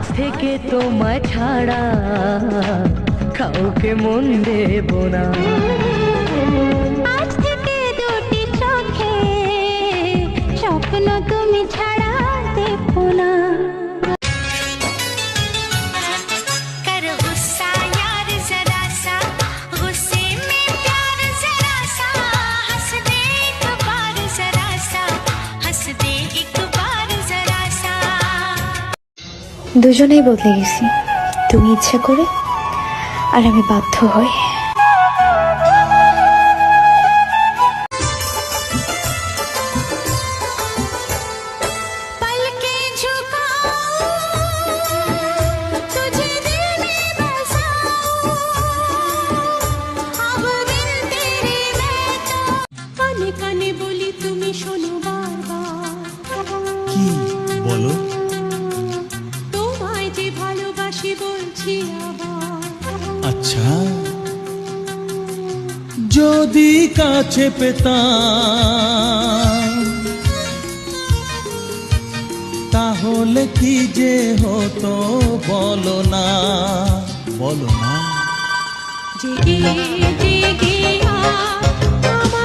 আজ থেকে তোমায় ছাড়া কাউকে মন দেব না। আজ থেকে দুটি চোখে স্বপ্ন দুজনেই বদলে গেছি। তুমি ইচ্ছা করে আর আমি বাধ্য হই। কানে বলি তুমি শোনো বারবার। কি বলো? আচ্ছা। যদি কাছে পেতাম তাহলে কি যে হতো বলো না। বলো না। জেগে জেগে